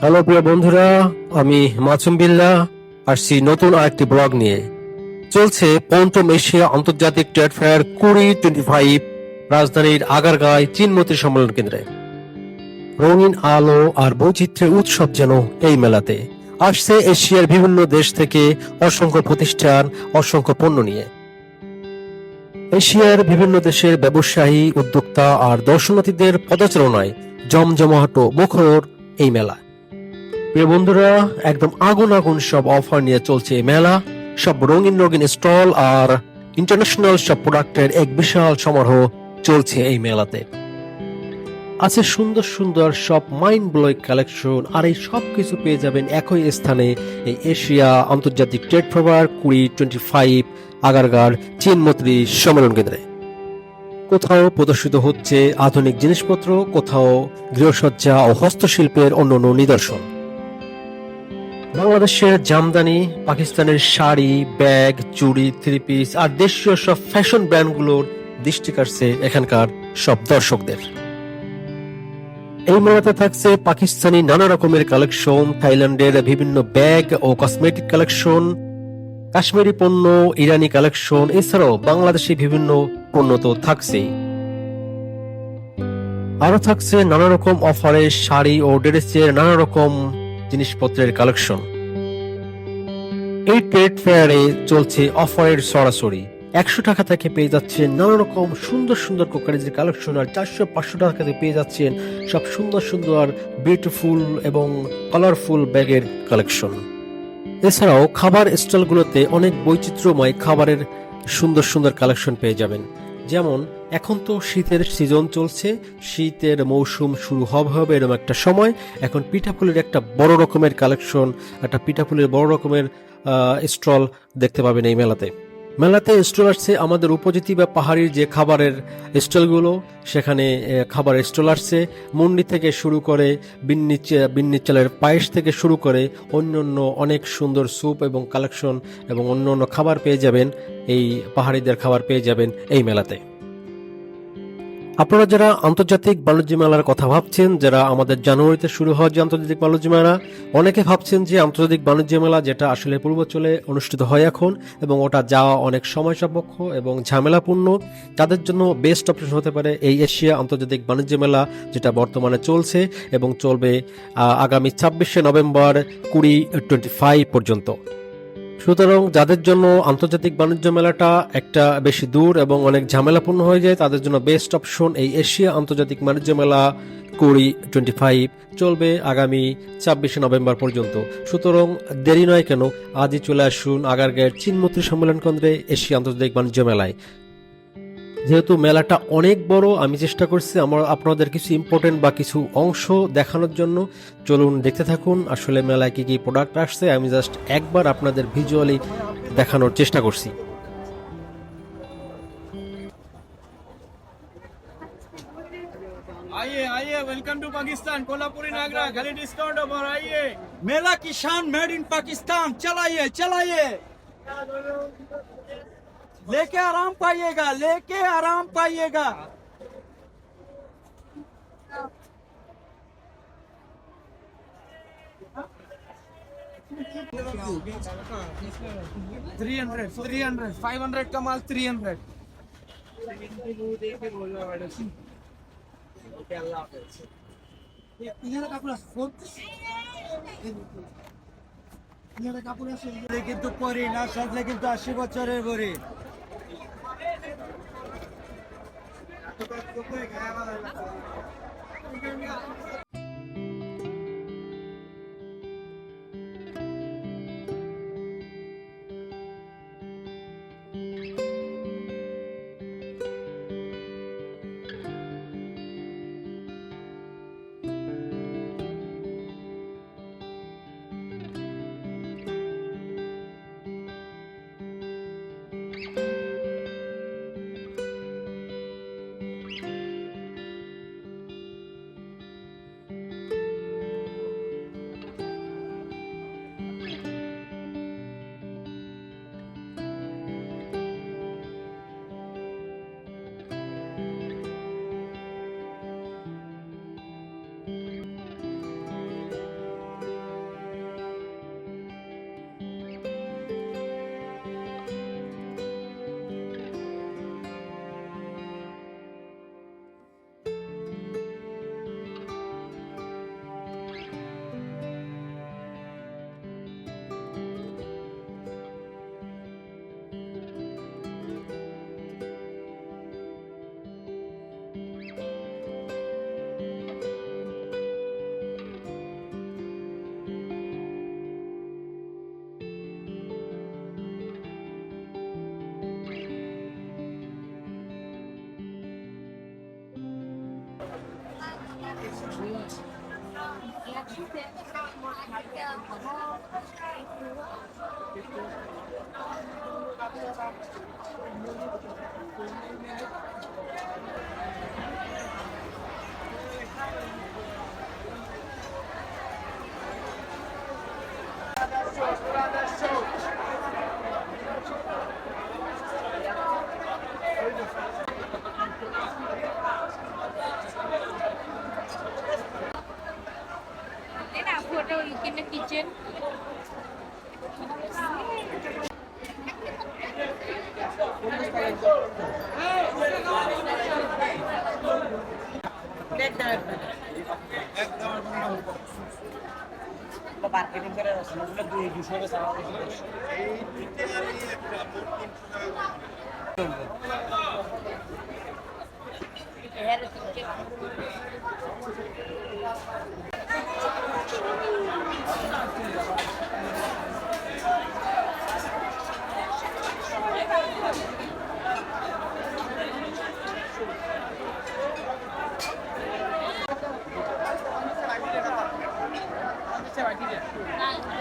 Hello প্রিয় বন্ধুরা, আমি মাসুম বিল্লাহ আসছি নতুন আরেকটি ব্লগ নিয়ে। চলছে পঞ্চম এশিয়া আন্তর্জাতিক ট্রেড ফেয়ার কুড়ি টোয়েন্টি ফাইভ রাজধানীর আগারগাঁয় চীনমতি সম্মেলন কেন্দ্রে। রঙিন আলো আর বৈচিত্র্যের উৎসব যেন এই মেলাতে। আসছে এশিয়ার বিভিন্ন দেশ থেকে অসংখ্য প্রতিষ্ঠান, অসংখ্য পণ্য নিয়ে। এশিয়ার বিভিন্ন দেশের ব্যবসায়ী, উদ্যোক্তা আর দর্শনার্থীদের পদচারণায় জমজমাট মুখর এই মেলা। প্রিয় বন্ধুরা, একদম আগুন আগুন সব অফার নিয়ে চলছে এই মেলা। সব রঙিন রঙিন স্টল আর ইন্টারন্যাশনাল সব প্রোডাক্টের এক বিশাল সমারোহ চলছে এই মেলাতে। আছে সুন্দর সুন্দর সব মাইন্ড ব্লোয়িং কালেকশন আর এই সব কিছু পেয়ে যাবেন একই স্থানে এই এশিয়া আন্তর্জাতিক ট্রেড ফেয়ার কুড়ি টোয়েন্টি ফাইভ আগারগার চীনমন্ত্রী সম্মেলন কেন্দ্রে। কোথাও প্রদর্শিত হচ্ছে আধুনিক জিনিসপত্র, কোথাও গৃহসজ্জা ও হস্তশিল্পের অন্যান্য নিদর্শন। বাংলাদেশের জামদানি, পাকিস্তানের শাড়ি, ব্যাগ, চুড়ি থ্রি পিস আর দেশীয় সব ফ্যাশন ব্র্যান্ডগুলোর দৃষ্টি কাটছে এখানকার সব দর্শকদের। এই মেলাতে থাকছে পাকিস্তানি নানা রকমের কালেকশন থাইল্যান্ডের বিভিন্ন ব্যাগ ও কসমেটিক কালেকশন কাশ্মীরি পণ্য, ইরানি কালেকশন এছাড়াও বাংলাদেশি বিভিন্ন পণ্য তো থাকছেই। আরও থাকছে নানা রকম অফারে শাড়ি ও ড্রেসের নানা রকম জিনিসপত্রের কালেকশন। এই ট্রেড ফেয়ারে চলছে অফারের সরাসরি। একশো টাকা থেকে পেয়ে যাচ্ছেন নানা রকম সুন্দর সুন্দর কোকারিজের কালেকশন আর চারশো পাঁচশো টাকা থেকে পেয়ে যাচ্ছেন সব সুন্দর সুন্দর বিউটিফুল এবং কালারফুল ব্যাগের কালেকশন। এছাড়াও খাবার স্টলগুলোতে অনেক বৈচিত্র্যময় খাবারের সুন্দর সুন্দর কালেকশন পেয়ে যাবেন। যেমন, এখন তো শীতের সিজন চলছে, শীতের মৌসুম শুরু হবে হবে এরকম একটা সময়, এখন পিঠাপুলির একটা বড় রকমের কালেকশন একটা পিঠাপুলির বড় রকমের স্টল দেখতে পাবেন এই মেলাতে। মেলাতে স্টল আসছে আমাদের উপজাতি বা পাহাড়ির যে খাবারের স্টলগুলো, সেখানে খাবার স্টল আসছে। মুন্ডি থেকে শুরু করে বিন্নি বিন্নি চালের পায়েস থেকে শুরু করে অন্য অন্য অনেক সুন্দর স্যুপ এবং কালেকশন এবং অন্য অন্য খাবার পেয়ে যাবেন, এই পাহাড়িদের খাবার পেয়ে যাবেন এই মেলাতে। আপনারা যারা আন্তর্জাতিক বাণিজ্য মেলার কথা ভাবছেন, যারা আমাদের জানুয়ারিতে শুরু হওয়া যে আন্তর্জাতিক বাণিজ্য মেলা, অনেকে ভাবছেন যে আন্তর্জাতিক বাণিজ্য মেলা যেটা আসলে পূর্বাঞ্চলে অনুষ্ঠিত হয় এখন এবং ওটা যাওয়া অনেক সময় সাপেক্ষ এবং ঝামেলাপূর্ণ, তাদের জন্য বেস্ট অপশন হতে পারে এই এশিয়া আন্তর্জাতিক বাণিজ্য মেলা যেটা বর্তমানে চলছে এবং চলবে আগামী ছাব্বিশে নভেম্বর কুড়ি টোয়েন্টি ফাইভ পর্যন্ত। সুতরাং যাদের জন্য আন্তর্জাতিক বাণিজ্য মেলাটা একটা বেশি দূর এবং অনেক ঝামেলাপূর্ণ হয়ে যায়, তাদের জন্য বেস্ট অপশন এই এশিয়া আন্তর্জাতিক বাণিজ্য মেলা কুড়ি টোয়েন্টি ফাইভ চলবে আগামী ছাব্বিশে নভেম্বর পর্যন্ত। সুতরাং দেরি নয় কেন, আজই চলে আসুন আগারগাঁয়ের চীনমন্ত্রী সম্মেলন কেন্দ্রে এশিয়া আন্তর্জাতিক বাণিজ্য মেলায়। যেহেতু মেলাটা অনেক বড় আমি চেষ্টা করছি আমার আপনাদের কিছু ইম্পর্টেন্ট বা কিছু অংশ দেখানোর জন্য চলুন দেখতে থাকুন আসলে মেলায় কি কি প্রোডাক্ট আসছে আমি জাস্ট একবার আপনাদের ভিজুয়ালি দেখানোর চেষ্টা করছি आइए आइए वेलकम टू पाकिस्तान कोल्हापुरी नागरा खाली डिस्काउंट ऑफर आइए मेला की शान मेड इन पाकिस्तान चलाइए चलाइए लेके आराम पाइएगा लेके आराम पाइएगा three hundred three hundred five hundred का माल थ्री हंड्रेड কিন্তু পরি না সাজলে কিন্তু আশি বছরের পরে 都会以开吗这个车 Thank you. মার্কেটিং করে ওগুলো দুই দুশো Here 一点。